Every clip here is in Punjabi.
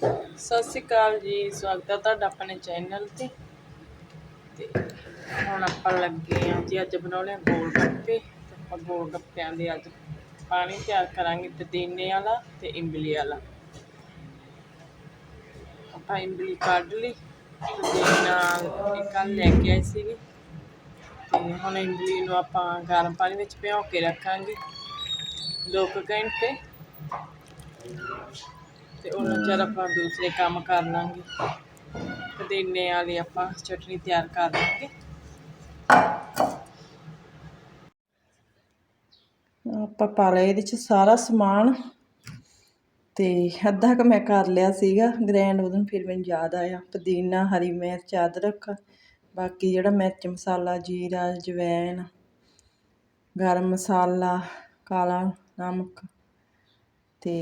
ਸਤਿ ਸ਼੍ਰੀ ਅਕਾਲ ਜੀ, ਸਵਾਗਤ ਹੈ ਤੁਹਾਡਾ ਆਪਣੇ ਚੈਨਲ ਤੇ। ਤੇ ਹੁਣ ਆਪਾਂ ਲੱਗੇ ਆ ਜੀ, ਅੱਜ ਬਣਾਉਣੇ ਆ ਗੋਲ ਗੱਪੇ। ਤੇ ਆਪਾਂ ਗੋਲ ਗੱਪਿਆਂ ਦੇ ਅੱਜ ਪਾਣੀ ਤਿਆਰ ਕਰਾਂਗੇ, ਪੁਦੀਨੇ ਵਾਲਾ ਤੇ ਇਮਲੀ ਵਾਲਾ। ਆਪਾਂ ਇਮਲੀ ਕੱਢ ਲਈ, ਪੁਦੀਨਾ ਇਹ ਕੱਲ ਲੈ ਕੇ ਆਏ ਸੀਗੇ। ਤੇ ਹੁਣ ਇਮਲੀ ਨੂੰ ਆਪਾਂ ਗਰਮ ਪਾਣੀ ਵਿੱਚ ਭਿਓ ਕੇ ਰੱਖਾਂਗੇ। 2 ਘੰਟੇ। ਤੇ ਉਹਨਾਂ ਚਿਰ ਆਪਾਂ ਦੂਸਰੇ ਕੰਮ ਕਰ ਲਾਂਗੇ। ਪੁਦੀਨੇ ਵਾਲੀ ਆਪਾਂ ਚਟਨੀ ਤਿਆਰ ਕਰ ਲਾਂਗੇ। ਆਪਾਂ ਪਾ ਲਿਆ ਇਹਦੇ ਚ ਸਾਰਾ ਸਮਾਨ ਤੇ ਅੱਧਾ ਕੁ ਮੈਂ ਕਰ ਲਿਆ ਸੀਗਾ ਗ੍ਰੈਂਡ ਉਦੋਂ ਫਿਰ ਮੈਨੂੰ ਯਾਦ ਆਇਆ। ਪੁਦੀਨਾ, ਹਰੀ ਮਿਰਚ, ਅਦਰਕ, ਬਾਕੀ ਜਿਹੜਾ ਮਿਰਚ ਮਸਾਲਾ, ਜੀਰਾ ਜਵੈਣ ਗਰਮ ਮਸਾਲਾ, ਕਾਲਾ ਨਮਕ। ਅਤੇ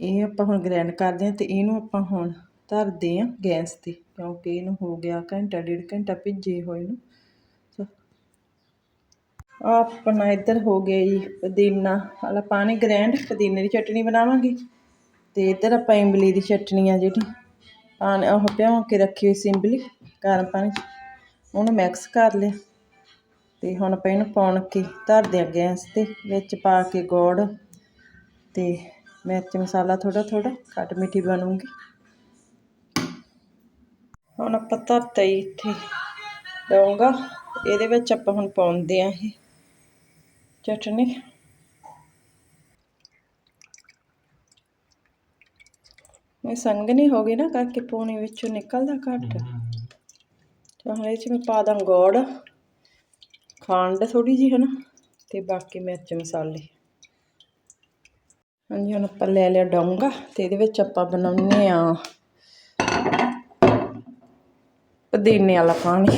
ਇਹ ਆਪਾਂ ਹੁਣ ਗ੍ਰੈਂਡ ਕਰਦੇ ਹਾਂ ਅਤੇ ਇਹਨੂੰ ਆਪਾਂ ਹੁਣ ਧਰਦੇ ਹਾਂ ਗੈਸ ਤੇ, ਕਿਉਂਕਿ ਇਹਨੂੰ ਹੋ ਗਿਆ ਘੰਟਾ, ਡੇਢ ਘੰਟਾ ਭਿੱਜੇ ਹੋਏ ਨੂੰ। ਆਪਣਾ ਇੱਧਰ ਹੋ ਗਿਆ ਜੀ ਪੁਦੀਨਾ ਵਾਲਾ ਪਾਣੀ ਗ੍ਰੈਂਡ ਪੁਦੀਨੇ ਦੀ ਚਟਣੀ ਬਣਾਵਾਂਗੇ। ਤੇ ਇੱਧਰ ਆਪਾਂ ਇਮਲੀ ਦੀ ਚਟਣੀ ਆ ਜਿਹੜੀ, ਪਾਣੀ ਉਹ ਭਿਉਂ ਕੇ ਰੱਖੀ ਹੋਈ ਸੀ ਇਮਲੀ, ਗਰਮ ਪਾਣੀ 'ਚ, ਉਹਨੂੰ ਮਿਕਸ ਕਰ ਲਿਆ। ਤੇ ਹੁਣ ਆਪਾਂ ਇਹਨੂੰ ਪਾਉਣ ਕੇ ਧਰਦੇ ਆ ਗੈਸ ਤੇ, ਵਿੱਚ ਪਾ ਕੇ ਗੁੜ ਤੇ ਮਿਰਚ ਮਸਾਲਾ ਥੋੜਾ ਥੋੜਾ ਖੱਟ ਮਿੱਠੀ ਬਣੂਗੀ। ਹੁਣ ਆਪਾਂ ਧਰਤਾ ਹੀ ਇੱਥੇ ਦਊਂਗਾ। ਇਹਦੇ ਵਿੱਚ ਆਪਾਂ ਹੁਣ ਪਾਉਂਦੇ ਆ ਇਹ ਚਟਨੀ। ਇਹ ਸੰਘਣੀ ਹੋ ਗਈ ਨਾ ਕਰਕੇ ਪਾਣੀ ਵਿੱਚੋਂ ਨਿਕਲਦਾ ਘੱਟ। ਤਾਂ ਹੁਣ ਇਹ 'ਚ ਮੈਂ ਪਾ ਦਾਂ ਗੋੜ। ਖੰਡ ਥੋੜੀ ਜੀ ਨਾ ਤੇ ਬਾਕੀ ਮਿਰਚ ਮਸਾਲੇ। ਹਾਂਜੀ ਹੁਣ ਆਪਾਂ ਲੈ ਲਿਆ ਡੋਂਗਾ ਤੇ ਇਹਦੇ ਵਿੱਚ ਆਪਾਂ ਬਣਾਉਨੇ ਆ ਪੁਦੀਨੇ ਵਾਲਾ ਪਾਣੀ।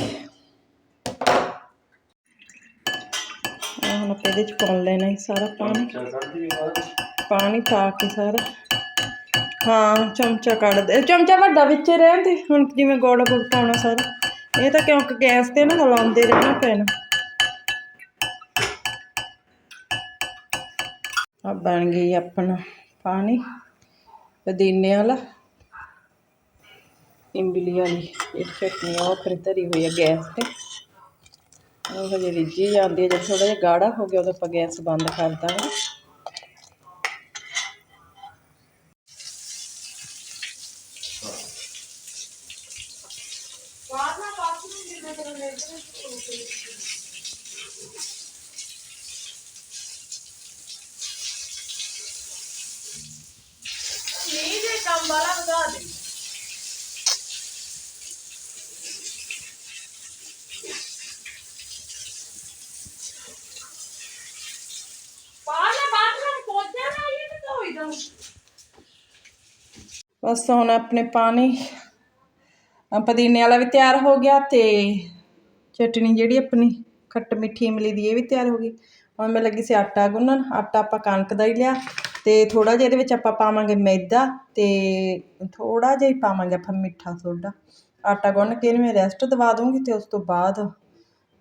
ਹੁਣ ਆਪਾਂ ਇਹਦੇ ਚ ਪਾਉਣ ਲੈਣਾ ਹੈ ਸਾਰਾ ਪਾਣੀ। ਪਾਣੀ ਪਾ ਕੇ ਸਾਰਾ। ਹਾਂ ਚਮਚਾ ਕੱਢ ਦੇ। ਚਮਚਾ ਵੱਡਾ ਵਿੱਚ ਰਹਿਣ ਦੇ। ਹੁਣ ਜਿਵੇਂ ਗੋੜ ਗੁੜ ਪਾਉਣਾ ਸਾਰਾ। ਇਹ ਤਾਂ ਕਿਉਂਕਿ ਗੈਸ ਤੇ ਨਾ ਹਲਾਉਂਦੇ ਰਹਿਣਾ ਪੈਣਾ। ਆ ਬਣ ਗਈ ਆਪਣਾ ਪਾਣੀ, ਪੁਦੀਨੇ ਵਾਲਾ। ਇਮਲੀ ਵਾਲੀ, ਇਹ ਚਟਨੀ ਉਹ ਫਿਰ ਧਰੀ ਹੋਈ ਹੈ ਗੈਸ ਤੇ। ਉਹ ਹਜੇ ਰਿੱਝੀ ਜਾਂਦੀ ਹੈ ਜਦ ਥੋੜਾ ਜਿਹਾ ਗਾੜਾ ਹੋ ਗਿਆ, ਉਦੋਂ ਆਪਾਂ ਗੈਸ ਬੰਦ ਕਰ ਦਾਂਗੇ ਨਹੀਂ ਜੇ ਕੰਮ ਵਾਲਾ ਵਧਾ ਦੇ ਪਾਣਾ ਬਾਥਰੂਮ ਪੋਚਾ ਨਾ ਇਹ ਤਾਂ ਹੋਈ ਦਮ ਬਸ ਹੁਣ ਆਪਣੇ ਪਾਣੀ ਪੁਦੀਨੇ ਵਾਲਾ ਵੀ ਤਿਆਰ ਹੋ ਗਿਆ ਤੇ ਚਟਣੀ ਜਿਹੜੀ ਆਪਣੀ ਖੱਟ ਮਿੱਠੀ ਇਮਲੀ ਦੀ ਇਹ ਵੀ ਤਿਆਰ ਹੋ ਗਈ। ਹੁਣ ਮੈਂ ਲੱਗੀ ਸੀ ਆਟਾ ਗੁੰਨਣ, ਆਟਾ ਆਪਾਂ ਕਣਕ ਦਾ ਹੀ ਲਿਆ ਤੇ ਥੋੜਾ ਜਿਹਾ ਇਹਦੇ ਵਿੱਚ ਆਪਾਂ ਪਾਵਾਂਗੇ ਮੈਦਾ ਤੇ ਥੋੜਾ ਜਿਹਾ ਹੀ ਪਾਵਾਂਗੇ ਆਪਾਂ ਮਿੱਠਾ ਸੋਡਾ। ਆਟਾ ਗੁੰਨ ਕੇ ਇਹਨੂੰ ਮੈਂ ਰੈਸਟ ਦਵਾ ਦੂੰਗੀ ਤੇ ਉਸ ਤੋਂ ਬਾਅਦ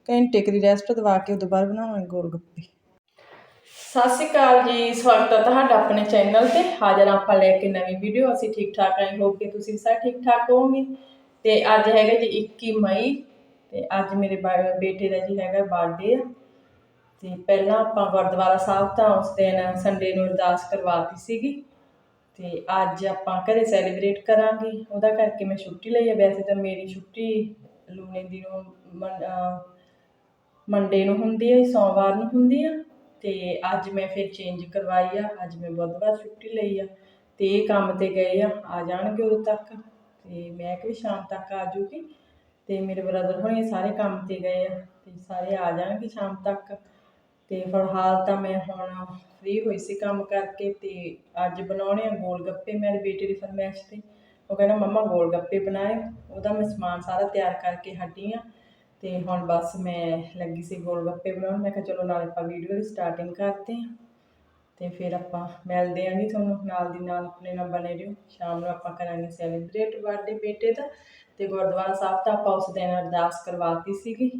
ਘੰਟੇ ਕੁ ਦੀ ਰੈਸਟ ਦਵਾ ਕੇ ਉਦੋਂ ਬਾਅਦ ਬਣਾਵਾਂਗੇ ਗੋਲ ਗੱਪੇ। ਸਤਿ ਸ਼੍ਰੀ ਅਕਾਲ ਜੀ, ਸਵਾਗਤ ਹੈ ਤੁਹਾਡਾ ਆਪਣੇ ਚੈਨਲ ਤੇ। ਹਾਜ਼ਰ ਆਪਾਂ ਲੈ ਕੇ ਨਵੀਂ ਵੀਡੀਓ। ਅਸੀਂ ਠੀਕ ਠਾਕ ਆਏ ਹੋਪ ਕਿ ਤੁਸੀਂ ਸਾਰੇ ਠੀਕ ਠਾਕ ਹੋਵੋਗੇ। ਤੇ ਅੱਜ ਹੈਗਾ ਜੀ 21 ਮਈ, ਤੇ ਅੱਜ ਮੇਰੇ ਬਾ- ਬੇਟੇ ਦਾ ਜੀ ਹੈਗਾ ਬਰਥਡੇ ਆ। ਤੇ ਪਹਿਲਾਂ ਆਪਾਂ ਗੁਰਦੁਆਰਾ ਸਾਹਿਬ ਤਾਂ ਉਸ ਦਿਨ ਸੰਡੇ ਨੂੰ ਅਰਦਾਸ ਕਰਵਾਤੀ ਸੀਗੀ। ਤੇ ਅੱਜ ਆਪਾਂ ਘਰੇ ਸੈਲੀਬ੍ਰੇਟ ਕਰਾਂਗੇ। ਉਹਦਾ ਕਰਕੇ ਮੈਂ ਛੁੱਟੀ ਲਈ ਹੈ ਵੈਸੇ ਤਾਂ ਮੇਰੀ ਛੁੱਟੀ ਲੂਣੇ ਦੀ ਨੂੰ ਮੰਡੇ ਨੂੰ ਹੁੰਦੀ ਹੈ ਸੋਮਵਾਰ ਨੂੰ ਹੁੰਦੀ ਆ। ਤੇ ਅੱਜ ਮੈਂ ਫਿਰ ਚੇਂਜ ਕਰਵਾਈ ਆ, ਅੱਜ ਮੈਂ ਬੁੱਧਵਾਰ ਛੁੱਟੀ ਲਈ ਆ ਤੇ ਇਹ ਕੰਮ ਤੇ ਗਏ ਆ ਆ ਜਾਣਗੇ ਉਦੋਂ ਤੱਕ ਤੇ ਮੈਂ ਕਿ ਸ਼ਾਮ ਤੱਕ ਆ ਜੂਗੀ ਤੇ ਮੇਰੇ ਬ੍ਰਦਰ ਹੋਣੀ ਸਾਰੇ ਕੰਮ ਤੇ ਗਏ ਆ ਤੇ ਸਾਰੇ ਆ ਜਾਣਗੇ ਸ਼ਾਮ ਤੱਕ ਤੇ ਫਿਲਹਾਲ ਤਾਂ ਮੈਂ ਹੁਣ ਫ੍ਰੀ ਹੋਈ ਸੀ ਕੰਮ ਕਰਕੇ ਤੇ ਅੱਜ ਬਣਾਉਣੇ ਆ ਗੋਲ ਗੱਪੇ ਮੇਰੇ ਬੇਟੇ ਦੀ ਫਰਮਾਇਸ਼ ਤੇ, ਉਹ ਕਹਿੰਦਾ ਮੰਮਾ ਗੋਲ ਗੱਪੇ ਬਣਾਏ, ਉਹਦਾ ਮੈਂ ਸਮਾਨ ਸਾਰਾ ਤਿਆਰ ਕਰਕੇ ਹਟੀ ਆ ਤੇ ਹੁਣ ਬਸ ਮੈਂ ਲੱਗੀ ਸੀ ਗੋਲ ਗੱਪੇ ਬਣਾਉਣ। ਮੈਂ ਕਿਹਾ ਚਲੋ ਨਾਲ ਆਪਾਂ ਵੀਡੀਓ ਦੀ ਸਟਾਰਟਿੰਗ ਕਰਦੇ ਹਾਂ। ਤੇ ਫਿਰ ਆਪਾਂ ਮਿਲਦੇ ਆਂ ਜੀ ਤੁਹਾਨੂੰ ਨਾਲ ਦੀ ਨਾਲ ਆਪਣੇ ਨਾਲ ਬਣੇ ਰਹੋ। ਸ਼ਾਮ ਨੂੰ ਆਪਾਂ ਕਰਾਂਗੇ ਸੈਲੀਬ੍ਰੇਟ ਬਰਥਡੇ ਬੇਟੇ ਦਾ। ਤੇ ਗੁਰਦੁਆਰਾ ਸਾਹਿਬ ਤਾਂ ਆਪਾਂ ਉਸ ਦਿਨ ਅਰਦਾਸ ਕਰਵਾਤੀ ਸੀਗੀ।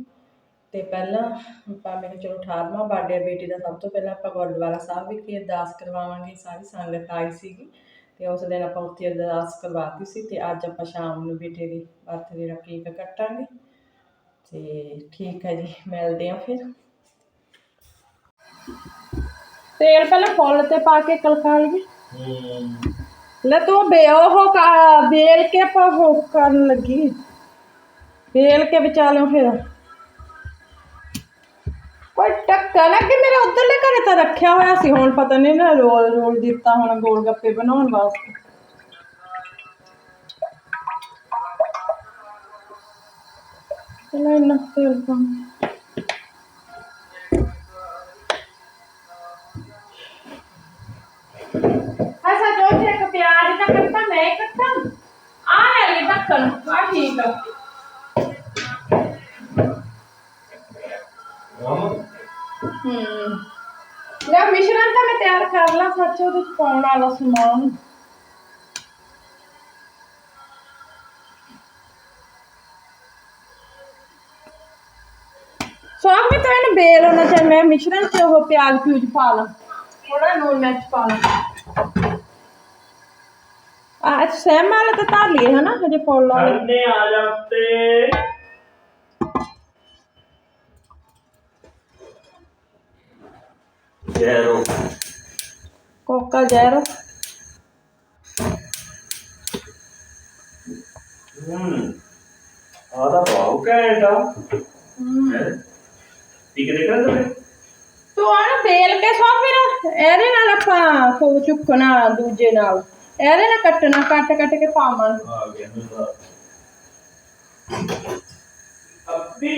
ਤੇ ਪਹਿਲਾਂ ਆਪਾਂ ਮੈਂ ਕਿਹਾ ਚਲੋ 18ਵਾਂ ਬਰਥਡੇ ਬੇਟੇ ਦਾ ਸਭ ਤੋਂ ਪਹਿਲਾਂ ਆਪਾਂ ਗੁਰਦੁਆਰਾ ਸਾਹਿਬ ਵਿਖੇ ਅਰਦਾਸ ਕਰਵਾਵਾਂਗੇ। ਸਾਰੀ ਸੰਗਤ ਆਈ ਸੀਗੀ। ਤੇ ਉਸ ਦਿਨ ਆਪਾਂ ਉੱਥੇ ਅਰਦਾਸ ਕਰਵਾਤੀ ਸੀ। ਤੇ ਅੱਜ ਆਪਾਂ ਸ਼ਾਮ ਨੂੰ ਬੇਟੇ ਦੀ ਬਰਥਡੇ ਦਾ ਕੇਕ ਕੱਟਾਂਗੇ। ਤੇ ਠੀਕ ਹੈ ਜੀ, ਮਿਲਦੇ ਆ ਫਿਰ। ਤੇਲ ਪਹਿਲਾਂ ਫੁੱਲ ਤੇ ਪਾ ਕੇ ਕਲਕਾ ਲਈਏ। ਲੈ ਤੂੰ ਬੇ, ਉਹ ਕਾ- ਬੇਲ ਕੇ ਆਪਾਂ ਉਹ ਕਰਨ ਲੱਗੀ। ਵੇਲ ਕੇ ਵਿਚਾਲੋਂ ਫਿਰ। ਕੋਈ ਟੱਕਾ ਨਾ ਕਿ ਮੇਰੇ ਉਧਰਲੇ ਘਰੇ ਤਾਂ ਰੱਖਿਆ ਹੋਇਆ ਸੀ, ਹੁਣ ਪਤਾ ਨਹੀਂ ਨਾ ਰੋਲ ਰੋਲ ਦਿੱਤਾ, ਹੁਣ ਗੋਲ ਗੱਪੇ ਬਣਾਉਣ ਵਾਸਤੇ। ਚਲੋ ਇੰਨਾ ਤੇਲ ਪਾ ਅੱਛਾ ਜੋ ਤੇ ਇੱਕ ਪਿਆਜ਼ ਦਾ ਕੱਟਾ, ਮੈਂ ਕੱਟਾਂ? ਆ ਲੈ ਲਈ ਢੱਕਣ ਆ ਠੀਕ ਆ। ਹੂੰ। ਲੈ, ਮਿਸ਼ਰਣ ਤਾਂ ਮੈਂ ਤਿਆਰ ਕਰ ਲਾ, ਸੱਚ ਉਹਦੇ ਚ ਪਾਉਣ ਵਾਲਾ ਸਮਾਨ। ਸਵਾਗ ਵੀ ਤਾਂ ਇਹਨੂੰ ਬੇਲ ਹੋਣਾ ਚਾਹੀਦਾ ਮੈਂ ਮਿਸ਼ਰਣ ਚ ਉਹ ਪਿਆਜ਼ ਪਿਊਜ਼ ਪਾ ਲਾਂ। ਥੋੜਾ ਨੂਨ ਮਿਰਚ ਪਾ ਲਾਂ। ਆ ਸੈਮ ਵਾਲਾ ਤਾਂ ਧਰ ਲਈਏ ਹਨਾ? ਹਜੇ ਫੁੱਲ ਵਾਲੇ। ਅੰਨੇ ਆ ਜਾਂਦੇ ਜ਼ੀਰੋ ਕੋਕਾ ਜ਼ੈਰੋ ਹੂੰ। ਆਦਾ ਬਾਉ ਕੈਂਡਾ ਹੈ? ਠੀਕ ਦੇਖਣਾ ਤੁਸੀਂ ਤੂੰ ਆਣ ਬੇਲ ਕੇ ਸੋ ਫਿਰ ਇਹਦੇ ਨਾਲ ਆਪਾਂ ਖੋ ਚੁੱਕਣਾ ਦੂਜੇ ਨਾਲ। ਇਹਦੇ ਨਾਲ ਕੱਟਣਾ ਕੱਟ ਕੱਟ ਕੇ ਪਾਵਾਂਗੇ ਆ ਗਿਆ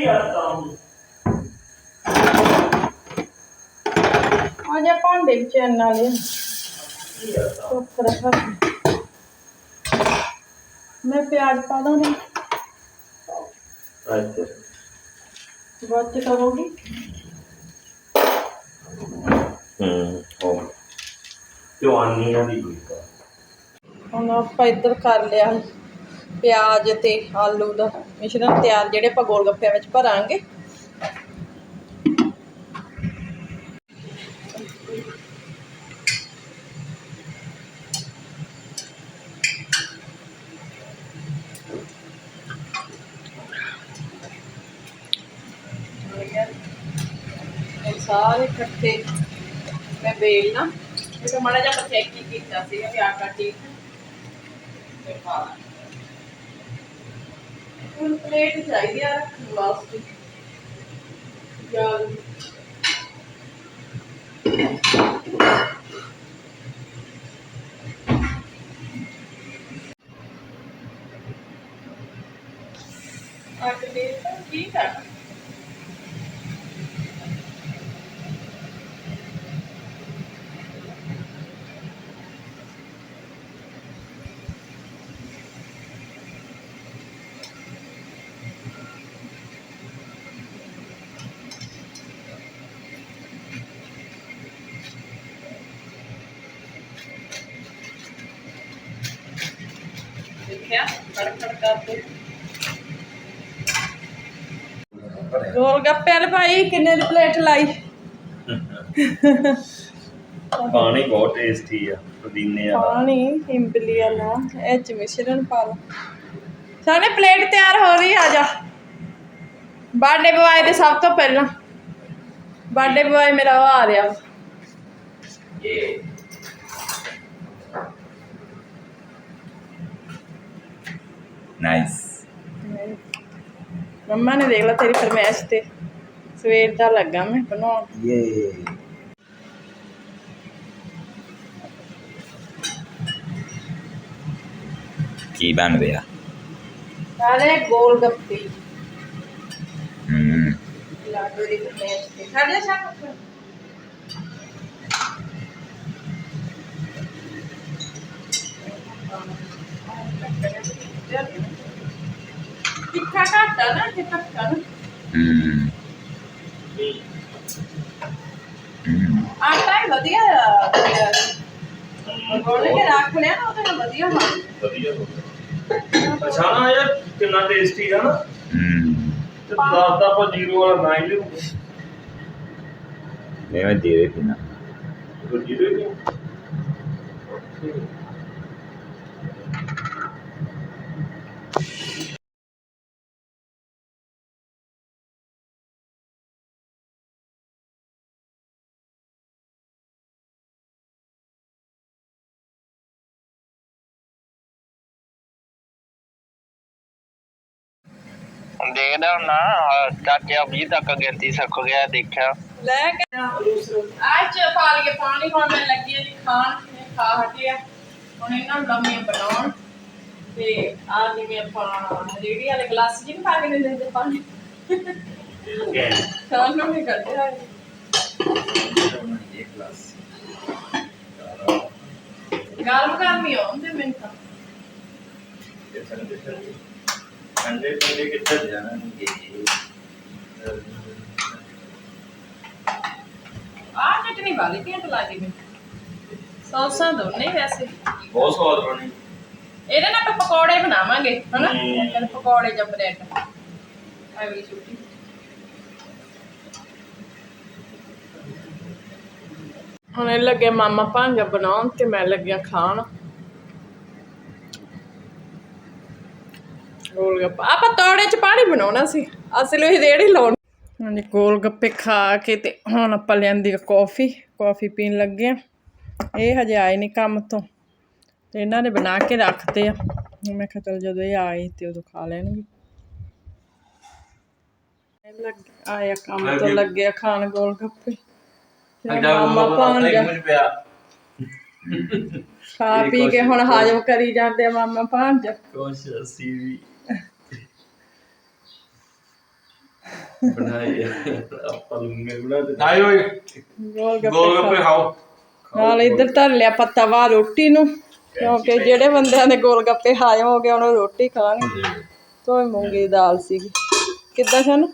ਆਤਾ ਹੂੰ ਭਾਂਡੇ ਵਿੱਚ ਇੰਨਾ ਲਿਆ। ਰੱਖਾ ਮੈਂ ਪਿਆਜ਼ ਪਾ ਦਾਂਗੀ। ਅੱਛਾ। ਬਹੁਤ ਕਰੋਗੀ ਹੂੰ ਹੋ ਤੇ ਆਨੀਆਂ ਦੀ ਹੋਈ ਕਾ ਹੁਣ ਆਪਾਂ ਇੱਧਰ ਕਰ ਲਿਆ ਪਿਆਜ਼ ਤੇ ਆਲੂ ਦਾ। ਮਿਸ਼ਰਣ ਤਿਆਰ ਜਿਹੜੇ ਆਪਾਂ ਗੋਲ ਗੱਪਿਆਂ ਵਿੱਚ ਭਰਾਂਗੇ। ਸਾਰੇ ਇਕੱਠੇ ਮੈਂ ਬੇਲਣਾ ਇਹ ਤਾਂ ਮਾੜਾ ਜਿਹਾ ਚੈੱਕ ਹੀ ਕੀਤਾ ਸੀਗਾ ਵੀ ਆਟਾ ਠੀਕ ਹੈ ਤੇ ਪਾ ਲਾ ਹੁਣ ਪਲੇਟ ਚਾਹੀਦੀ ਆ ਰੱਖਣ ਵਾਸਤੇ ਜਲ ਆਟੇ ਦੇ ਤਾਂ ਠੀਕ ਆ ਦੇਖਿਆ ਕੜਕੜ ਕਰਦੇ ਗੋਲ ਗੱਪੇ ਵਾਲੇ ਭਾਈ ਕਿੰਨੇ ਦੀ ਪਲੇਟ ਲਾਈ? ਪਾਣੀ ਬਹੁਤ ਟੇਸਟੀ ਆ ਪੁਦੀਨੇ ਵਾਲਾ। ਪਾਣੀ ਇੰਬਲੀ ਵਾਲਾ ਇਹ ਚ ਮਿਸ਼ਰਣ ਪਾ ਲਓ। ਸਾਨੇ ਪਲੇਟ ਤਿਆਰ ਹੋ ਰਹੀ ਆ ਜਾ। ਬਰਥਡੇ ਬੁਆਏ ਦੇ ਸਭ ਤੋਂ ਪਹਿਲਾਂ। ਬਰਥਡੇ ਬੁਆਏ ਮੇਰਾ ਉਹ ਆ ਰਿਹਾ। ਨਾਈਸ ਮੰਮਾ ਨੇ ਦੇਖ ਲਾ ਤੇਰੀ ਫਰਮਾਇਸ਼ ਤੇ ਸਵੇਰ ਦਾ ਲੱਗਾ ਮੈਂ ਬਣਾਉਣ ਯੇ ਕੀ ਬਣ ਰਿਹਾ ਸਾਰੇ ਗੋਲ ਗੱਪੇ ਹਮ ਲਾਡੂ ਦੀ ਫਰਮਾਇਸ਼ ਤੇ ਸਾਡੇ ਸਾਹ ਤਿੱਖਾ ਘੱਟ ਆ ਨਾ ਤੇ ਧੱਕਾ ਨਾ ਹਮ ਹਮ ਆਟਾ ਹੀ ਵਧੀਆ ਗੋਲ ਕੇ ਰੱਖ ਲਿਆ ਨਾ ਉਹਦੇ ਨਾਲ ਵਧੀਆ ਬਣ ਵਧੀਆ ਹੋ ਗਿਆ ਅੱਛਾ ਨਾ ਯਾਰ ਕਿੰਨਾ ਟੇਸਟੀ ਆ ਨਾ ਹਮ ਤੇ ਦਸ ਦਾ ਆਪਾਂ ਜ਼ੀਰੋ ਵਾਲਾ ਨਾ ਹੀ ਲਿਓ ਮੈਂ ਦੇ ਦੇ ਪੀਣਾ ਜ਼ੀਰੋ ਹੀ ਲਿਓ ਦੇਖਦਾ ਹੁੰਨਾ ਚਾਚੇ ਅਬਜੀ ਤੱਕ ਗਿਣਤੀ ਸਿੱਖ ਗਿਆ ਦੇਖਿਆ। ਲੈ ਕੇ ਅੱਜ ਪਾ ਲਈਏ ਪਾਣੀ ਹੁਣ ਮੈਂ ਲੱਗੀ ਆ ਜੀ ਖਾਣ ਇਹ ਖਾ ਹਟਿਆ ਹੁਣ ਇਹਨਾਂ ਨੂੰ ਲੰਮੀਆਂ ਬਣਾਉਣ। ਤੇ ਆ ਜਿਵੇਂ ਆਪਾਂ ਰੇੜੀ ਵਾਲੇ ਗਲਾਸ ਜੀ ਪਾ ਕੇ ਦਿੰਦੇ ਹੁੰਦੇ ਪਾਣੀ। ਖਾਣ ਨੂੰ ਵੀ ਕਰਦੇ ਆ। ਗਰਮ ਗਰਮ ਹੀ ਆਉਂਦੇ ਮੈਨੂੰ ਤਾਂ। ਠੰਡੇ ਠੰਡੇ ਕਿੱਥੇ ਜਾਣਗੇ? ਆ ਚਟਨੀ ਵਾਲੀ ਘੈਂਟ ਲੱਗਦੀ ਮੈਨੂੰ ਸੌਸਾਂ ਦੋਨੇ ਵੈਸੇ। ਬਹੁਤ ਸਵਾਦ ਬਣੀ। ਇਹਦੇ ਨਾਲ ਆਪਾਂ ਪਕੌੜੇ ਬਣਾਵਾਂਗੇ ਹਨਾ? ਹਮ। ਇੱਕ ਪਕੌੜੇ ਜਾਂ ਬ੍ਰੈਡ। ਆ ਵੀ ਛੁੱਟੀ। ਹੁਣ ਇਹ ਲੱਗੇ ਮਾਮਾ ਭਾਂਜਾ ਬਣਾਉਣ ਤੇ ਮੈਂ ਲੱਗਿਆ ਖਾਣ। ਗੋਲ ਗੱਪਾ ਆਪਾਂ ਤੋੜੇ ਚ ਪਾਣੀ ਬਣਾਉਣਾ ਸੀ। ਅਸਲ ਵਿੱਚ ਰੇੜੀ ਲਾਉਣ। ਹਾਂਜੀ ਗੋਲ ਗੱਪੇ ਖਾ ਕੇ ਤੇ ਹੁਣ ਆਪਾਂ ਲਿਆਂਦੀ ਕਾਫੀ। ਕਾਫੀ ਪੀਣ ਲੱਗੇ ਆ। ਇਹ ਹਜੇ ਆਏ ਨਹੀਂ ਕੰਮ ਤੋਂ। ਤੇ ਇਹਨਾਂ ਨੇ ਬਣਾ ਕੇ ਰੱਖਤੇ ਆ। ਮੈਂ ਕਿਹਾ ਚਲ ਜਦੋਂ ਇਹ ਆਏ ਤੇ ਉਦੋਂ ਖਾ ਲੈਣਗੇ। ਲੱਗ ਆਇਆ ਕੰਮ ਤੋਂ ਲੱਗਿਆ ਖਾਣ ਗੋਲ ਗੱਪੇ ਮਾਮਾ ਪਿਆ। ਖਾ ਪੀ ਕੇ ਹੁਣ ਹਾਜ਼ਮ ਕਰੀ ਜਾਂਦੇ ਆ ਮਾਮਾ ਭਾਂਜਾ। ਕੁਛ ਅਸੀਂ ਵੀ ਬਣਾਈ ਆਪਾਂ ਲੰਗੇ ਬਣਾ ਦੇ। ਆਏ ਓਏ ਗੋਲ ਗੱਪੇ ਗੋਲ ਗੱਪੇ ਖਾ- ਖਾਓ। ਨਾਲ ਇੱਧਰ ਧਰ ਲਿਆ ਪੱਤਾ ਵਾ ਰੋਟੀ ਨੂੰ ਕਿਉਂਕਿ ਜਿਹੜੇ ਬੰਦਿਆਂ ਦੇ ਗੋਲ ਗੱਪੇ ਹਾਜ਼ਮ ਹੋ ਗਏ ਉਹਨੂੰ ਰੋਟੀ ਖਾਣੀ। ਤੋਂ ਮੂੰਗੀ ਦੀ ਦਾਲ ਸੀਗੀ। ਕਿੱਦਾਂ ਸਾਨੂੰ